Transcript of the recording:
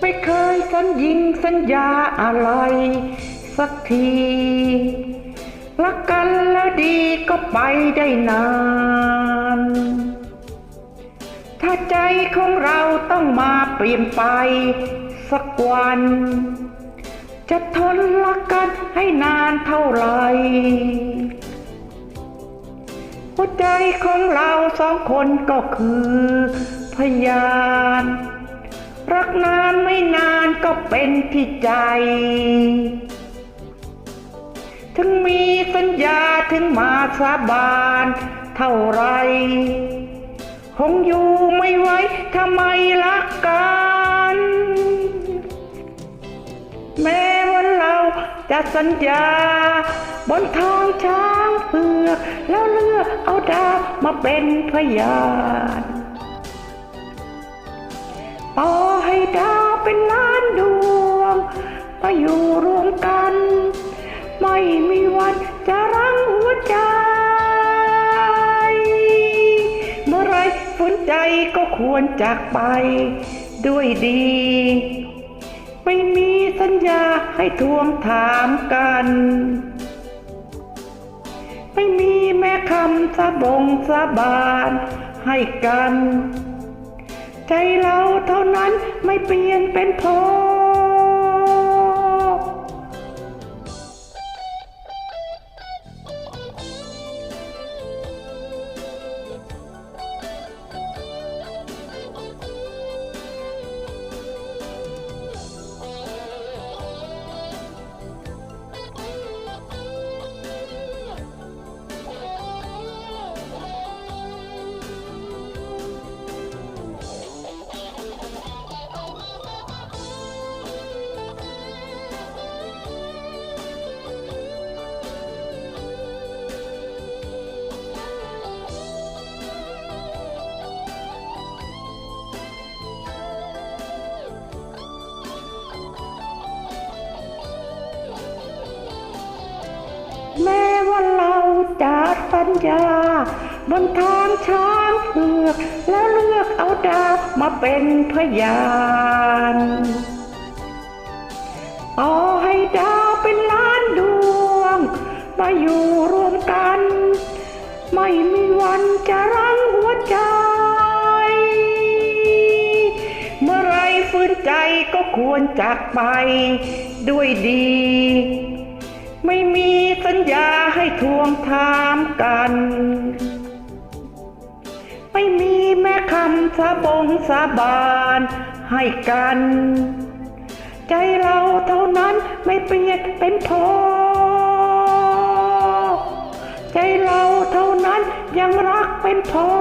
ไม่เคยสัญญิงสัญญาอะไร สักที รักกันแล้วดีก็ไปได้นาน ถ้าใจของเราต้องมาเปลี่ยนไปสักวัน จะทนรักกันให้นานเท่าไหร่หัวใจของเราสองคนก็คือพยาน รักนานไม่นานก็เป็นที่ใจ ถึงมีสัญญาถึงมาสาบานเท่าไร คงอยู่ไม่ไหวถ้าไม่รักกัน แม้ว่าเราจะสัญญา บนทางช้างเผือก แล้วเลือกเอาดาวมาเป็นพยาน อยู่รวมกัน ไม่มีวันจะรั้งหัวใจ เมื่อไรฝืนใจก็ควรจากไปด้วยดี ไม่มีสัญญาให้ทวงถามกัน ไม่มีแม่คำสาบงสาบานให้กัน ใจเราเท่านั้นไม่เปลี่ยนเป็นพอ แม้ว่าเราจะสัญญา บนทางช้างเผือก แล้วเลือกเอาดาวมาเป็นพยานต่อให้ดาวเป็นล้านดวง มาอยู่รวมกัน ไม่มีวันจะรั้งหัวใจ เมื่อไรฟื้นใจก็ควรจากไปด้วยดี ไม่มีสัญญาให้ทวงถามกัน ไม่มีแม่คำสาบงสาบานให้กัน ใจเราเท่านั้นไม่เปลี่ยนเป็นพอ ใจเราเท่านั้นยังรักเป็นพอ